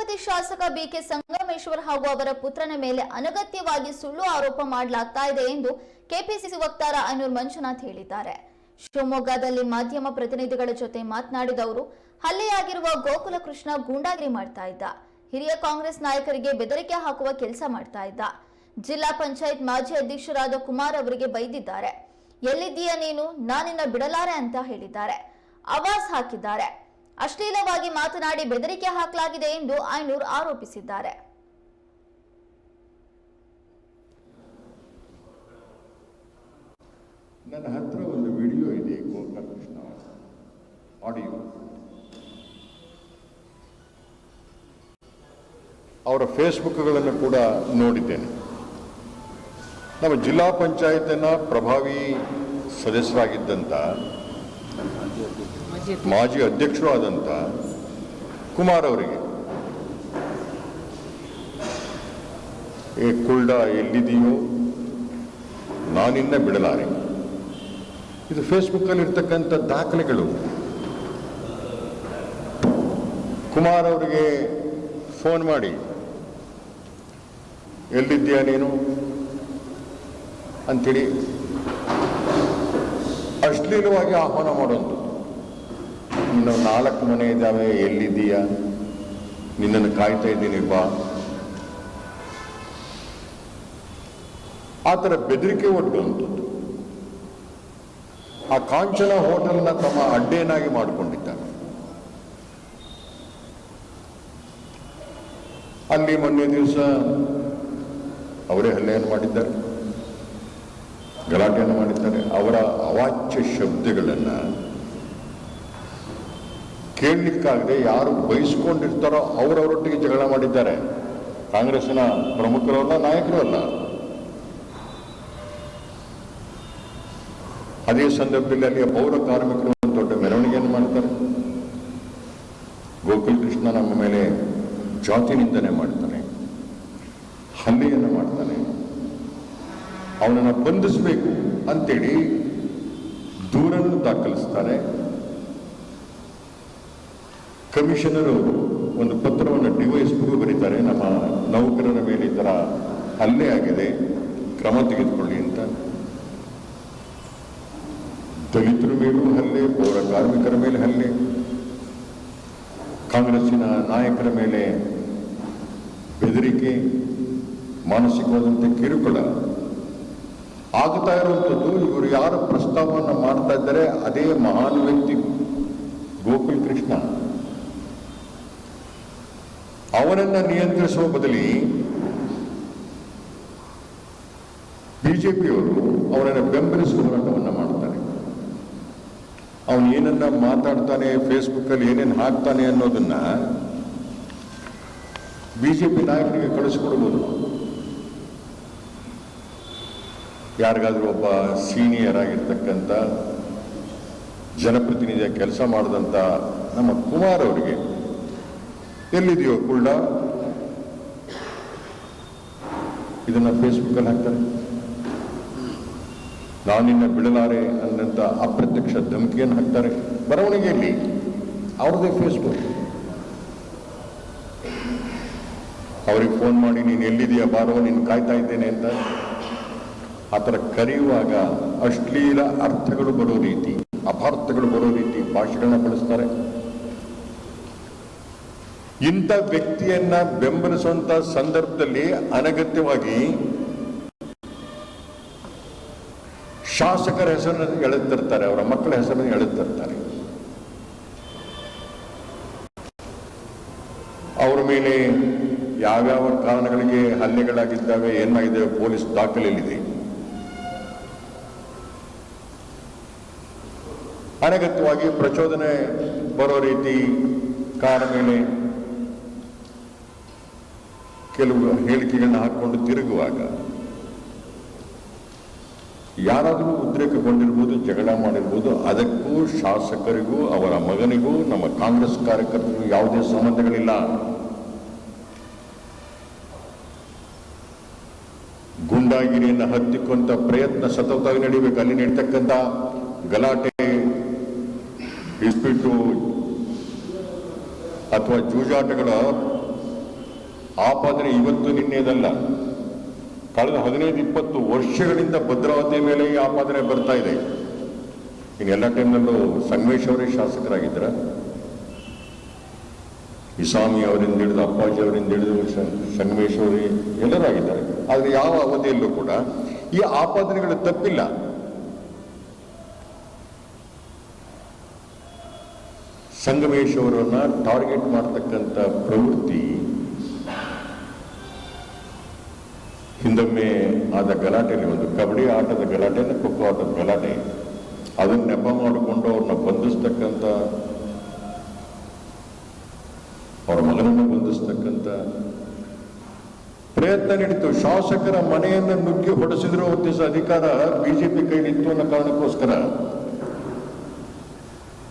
ಭದ್ರಾವತಿ ಶಾಸಕ ಬಿಕೆ ಸಂಗಮೇಶ್ವರ್ ಹಾಗೂ ಅವರ ಪುತ್ರನ ಮೇಲೆ ಅನಗತ್ಯವಾಗಿ ಸುಳ್ಳು ಆರೋಪ ಮಾಡಲಾಗ್ತಾ ಇದೆ ಎಂದು ಕೆಪಿಸಿಸಿ ವಕ್ತಾರ ಅನೂರ್ ಮಂಜುನಾಥ್ ಹೇಳಿದ್ದಾರೆ. ಶಿವಮೊಗ್ಗದಲ್ಲಿ ಮಾಧ್ಯಮ ಪ್ರತಿನಿಧಿಗಳ ಜೊತೆ ಮಾತನಾಡಿದ ಅವರು, ಹಲ್ಲೆಯಾಗಿರುವ ಗೋಕುಲ ಕೃಷ್ಣ ಗೂಂಡಾಗಿರಿ ಮಾಡ್ತಾ ಇದ್ದ. ಹಿರಿಯ ಕಾಂಗ್ರೆಸ್ ನಾಯಕರಿಗೆ ಬೆದರಿಕೆ ಹಾಕುವ ಕೆಲಸ ಮಾಡ್ತಾ ಇದ್ದ. ಜಿಲ್ಲಾ ಪಂಚಾಯತ್ ಮಾಜಿ ಅಧ್ಯಕ್ಷರಾದ ಕುಮಾರ್ ಅವರಿಗೆ ಬೈದಿದ್ದಾರೆ. ಎಲ್ಲಿದ್ದೀಯ ನೀನು? ನಾನಿನ್ನ ಬಿಡಲಾರೆ ಅಂತ ಹೇಳಿದ್ದಾರೆ. ಆವಾಜ್ ಹಾಕಿದ್ದಾರೆ. ಅಶ್ಲೀಲವಾಗಿ ಮಾತನಾಡಿ ಬೆದರಿಕೆ ಹಾಕಲಾಗಿದೆ ಎಂದು ಐನೂರ್ ಆರೋಪಿಸಿದ್ದಾರೆ. ನನ್ನ ಹತ್ರ ಒಂದು ವಿಡಿಯೋ ಇದೆ ಅವರ ಆಡಿಯೋ. ಅವರ ಫೇಸ್ಬುಕ್ಗಳನ್ನು ಕೂಡ ನೋಡಿದ್ದೇನೆ. ನಮ್ಮ ಜಿಲ್ಲಾ ಪಂಚಾಯತ್ನ ಪ್ರಭಾವಿ ಸದಸ್ಯರಾಗಿದ್ದಂಥ ಮಾಜಿ ಅಧ್ಯಕ್ಷರು ಆದಂಥ ಕುಮಾರ್ ಅವರಿಗೆ. ಏ ಕುಲ್ಡ ಎಲ್ಲಿದೆಯೋ ನಾನಿನ್ನ ಬಿಡಲಾರೆ. ಇದು ಫೇಸ್ಬುಕ್ಕಲ್ಲಿ ಇರ್ತಕ್ಕಂಥ ದಾಖಲೆಗಳು. ಕುಮಾರ್ ಅವರಿಗೆ ಫೋನ್ ಮಾಡಿ, ಎಲ್ಲಿದ್ದೀಯಾ ನೀನು? ಅಂತೇಳಿ ಅಶ್ಲೀಲವಾಗಿ ಆಹ್ವಾನ ಮಾಡುವಂಥದ್ದು ಇನ್ನು ನಾಲ್ಕು ಮನೆ ಇದ್ದಾವೆ, ಎಲ್ಲಿದ್ದೀಯಾ? ನಿನ್ನನ್ನು ಕಾಯ್ತಾ ಇದ್ದೀನಿ, ಬಾ. ಆ ಥರ ಬೆದರಿಕೆ ಒಡ್ಡುವಂಥದ್ದು ಆ ಕಾಂಚನ ಹೋಟೆಲ್ನ ತಮ್ಮ ಅಡ್ಡೇನಾಗಿ ಮಾಡಿಕೊಂಡಿದ್ದಾನೆ ಅಲ್ಲಿ ಮೊನ್ನೆ ದಿವಸ ಅವರೇ ಹಲ್ಲೆಯನ್ನು ಮಾಡಿದ್ದಾರೆ. ಗಲಾಟೆಯನ್ನು ಮಾಡಿದ್ದಾರೆ. ಅವರ ಅವಾಚ್ಯ ಶಬ್ದಗಳನ್ನು ಕೇಳಲಿಕ್ಕಾಗದೆ ಯಾರು ಬಯಸ್ಕೊಂಡಿರ್ತಾರೋ ಅವರವರೊಟ್ಟಿಗೆ ಜಗಳ ಮಾಡಿದ್ದಾರೆ. ಕಾಂಗ್ರೆಸ್ನ ಪ್ರಮುಖರು ಅಲ್ಲ ನಾಯಕರು ಅಲ್ಲ ಅದೇ ಸಂದರ್ಭದಲ್ಲಿ ಅಲ್ಲಿಯ ಪೌರ ಕಾರ್ಮಿಕರು ಒಂದು ದೊಡ್ಡ ಮೆರವಣಿಗೆಯನ್ನು ಮಾಡ್ತಾರೆ. ಗೋಕುಲ್ ಕೃಷ್ಣ ನಮ್ಮ ಮೇಲೆ ಜಾತಿ ನಿಂದನೆ ಮಾಡ್ತಾನೆ, ಹಲ್ಲೆಯನ್ನು ಮಾಡ್ತಾನೆ. ಅವನನ್ನು ಬಂಧಿಸಬೇಕು ಅಂತೇಳಿ ದೂರನ್ನು ದಾಖಲಿಸ್ತಾರೆ. ಕಮಿಷನರು ಒಂದು ಪತ್ರವನ್ನು ಡಿವೈಸ್ಗೂ ಬರೀತಾರೆ. ನಮ್ಮ ನೌಕರರ ಮೇಲೆ ಈ ಥರ ಹಲ್ಲೆ ಆಗಿದೆ. ಕ್ರಮ ತೆಗೆದುಕೊಳ್ಳಿ ಅಂತ. ದಲಿತರ ಮೇಲೂ ಹಲ್ಲೆ, ಪೌರ ಕಾರ್ಮಿಕರ ಮೇಲೆ ಹಲ್ಲೆ, ಕಾಂಗ್ರೆಸ್ಸಿನ ನಾಯಕರ ಮೇಲೆ ಬೆದರಿಕೆ ಮಾನಸಿಕವಾದಂಥ ಕಿರುಕುಳ. ಆಗ್ತಾ ಇರುವಂಥದ್ದು, ಇವರು ಯಾರು ಪ್ರಸ್ತಾವವನ್ನು ಮಾಡ್ತಾ ಇದ್ದಾರೆ, ಅದೇ ಮಹಾನ್ ವ್ಯಕ್ತಿ ಗೋಕುಲ್ ಕೃಷ್ಣ. ಅವನನ್ನ ನಿಯಂತ್ರಿಸುವ ಬದಲಿ ಬಿಜೆಪಿಯವರು ಅವನನ್ನು ಬೆಂಬಲಿಸುವ ಹೋರಾಟವನ್ನು ಮಾಡ್ತಾರೆ ಅವನು ಏನನ್ನ ಮಾತಾಡ್ತಾನೆ, ಫೇಸ್ಬುಕ್ಕಲ್ಲಿ ಏನೇನು ಹಾಕ್ತಾನೆ ಅನ್ನೋದನ್ನ ಬಿಜೆಪಿ ನಾಯಕರಿಗೆ ಕಳಿಸ್ಕೊಡ್ಬೋದು. ಯಾರಿಗಾದ್ರೂ ಒಬ್ಬ ಸೀನಿಯರ್ ಆಗಿರ್ತಕ್ಕಂಥ ಜನಪ್ರತಿನಿಧಿಯ ಕೆಲಸ ಮಾಡಿದಂಥ ನಮ್ಮ ಕುಮಾರ್ ಅವರಿಗೆ ಎಲ್ಲಿದೆಯೋ ಕುಳ್ಳ ಇದನ್ನ ಫೇಸ್ಬುಕ್ ಅಲ್ಲಿ ಹಾಕ್ತಾರೆ. ನಾನಿನ್ನ ಬಿಡಲಾರೆ ಅನ್ನಂತ ಅಪ್ರತ್ಯಕ್ಷ ಧಮಕಿಯನ್ನು ಹಾಕ್ತಾರೆ. ಬರವಣಿಗೆಯಲ್ಲಿ ಅವ್ರದ್ದೇ ಫೇಸ್ಬುಕ್ ಅವ್ರಿಗೆ ಫೋನ್ ಮಾಡಿ, ನೀನು ಎಲ್ಲಿದೆಯಾ ಬಾರೋ? ನೀನು ಕಾಯ್ತಾ ಇದ್ದೇನೆ ಅಂತ. ಆ ಥರ ಕರೆಯುವಾಗ ಅಶ್ಲೀಲ ಅರ್ಥಗಳು ಬರೋ ರೀತಿ, ಅಪಾರ್ಥಗಳು ಬರೋ ರೀತಿ ಭಾಷೆಗಳನ್ನ ಬಳಸ್ತಾರೆ. ಇಂಥ ವ್ಯಕ್ತಿಯನ್ನ ಬೆಂಬಲಿಸುವಂತ ಸಂದರ್ಭದಲ್ಲಿ ಅನಗತ್ಯವಾಗಿ ಶಾಸಕರ ಹೆಸರನ್ನು ಎಳೆತಿರ್ತಾರೆ ಅವರ ಮಕ್ಕಳ ಹೆಸರನ್ನು ಹೇಳುತ್ತಿರ್ತಾರೆ ಅವರ ಮೇಲೆ ಯಾವ್ಯಾವ ಕಾರಣಗಳಿಗೆ ಹಲ್ಲೆಗಳಾಗಿದ್ದಾವೆ ಏನಾಗಿದೆ ಪೊಲೀಸ್ ದಾಖಲೆಯಲ್ಲಿದೆ. ಅನಗತ್ಯವಾಗಿ ಪ್ರಚೋದನೆ ಬರೋ ರೀತಿ ಕಾರಣ ಮೇಲೆ ಕೆಲವು ಹೇಳಿಕೆಗಳನ್ನ ಹಾಕೊಂಡು ತಿರುಗುವಾಗ ಯಾರಾದರೂ ಉದ್ರೇಕಗೊಂಡಿರ್ಬೋದು ಜಗಳ ಮಾಡಿರ್ಬೋದು, ಅದಕ್ಕೂ ಶಾಸಕರಿಗೂ, ಅವರ ಮಗನಿಗೂ, ನಮ್ಮ ಕಾಂಗ್ರೆಸ್ ಕಾರ್ಯಕರ್ತರಿಗೂ ಯಾವುದೇ ಸಂಬಂಧಗಳಿಲ್ಲ. ಗುಂಡಾಗಿರಿಯನ್ನು ಹತ್ತಿಕ್ಕುವಂತ ಪ್ರಯತ್ನ ಸತತವಾಗಿ ನಡೀಬೇಕು. ಅಲ್ಲಿ ನಡೀತಕ್ಕಂಥ ಗಲಾಟೆ ಇಸ್ಪಿಟ್ಟು ಅಥವಾ ಜೂಜಾಟಗಳ ಆಪಾದನೆ ಇವತ್ತು ನಿನ್ನೆದಲ್ಲ. ಕಳೆದ ಹದಿನೈದು, ಇಪ್ಪತ್ತು ವರ್ಷಗಳಿಂದ ಭದ್ರಾವತಿ ಮೇಲೆ ಈ ಆಪಾದನೆ ಬರ್ತಾ ಇದೆ. ಇನ್ನೆಲ್ಲ ಟೈಮ್ನಲ್ಲೂ ಸಂಗಮೇಶ್ ಅವರೇ ಶಾಸಕರಾಗಿದ್ದರ? ಇಸಾಮಿ ಅವರಿಂದ ಹಿಡಿದು ಅಪ್ಪಾಜಿ ಅವರಿಂದ ಹಿಡಿದು ಸಂಗಮೇಶ್ ಅವರೇ ಎಲ್ಲರೂ ಆಗಿದ್ದಾರೆ ಆದರೆ ಯಾವ ಅವಧಿಯಲ್ಲೂ ಕೂಡ ಈ ಆಪಾದನೆಗಳು ತಪ್ಪಿಲ್ಲ. ಸಂಗಮೇಶ್ ಅವರನ್ನ ಟಾರ್ಗೆಟ್ ಮಾಡ್ತಕ್ಕಂಥ ಪ್ರವೃತ್ತಿ ಹಿಂದೊಮ್ಮೆ ಆದ ಗಲಾಟೆಯಲ್ಲಿ ಒಂದು ಕಬಡ್ಡಿ ಆಟದ ಗಲಾಟೆ ಖೋಖೋ ಆಟದ ಗಲಾಟೆ ಅದನ್ನ ನೆಪ ಮಾಡಿಕೊಂಡು ಅವ್ರನ್ನ ಬಂಧಿಸ್ತಕ್ಕಂಥ, ಅವರ ಮಗನನ್ನು ಬಂಧಿಸ್ತಕ್ಕಂಥ ಪ್ರಯತ್ನ ನಡೀತು. ಶಾಸಕರ ಮನೆಯನ್ನು ನುಗ್ಗಿ ಹೊಡೆಸಿದ್ರು ದಿವಸ ಅಧಿಕಾರ ಬಿಜೆಪಿ ಕೈಲಿತ್ತು ಅನ್ನೋ ಕಾರಣಕ್ಕೋಸ್ಕರ.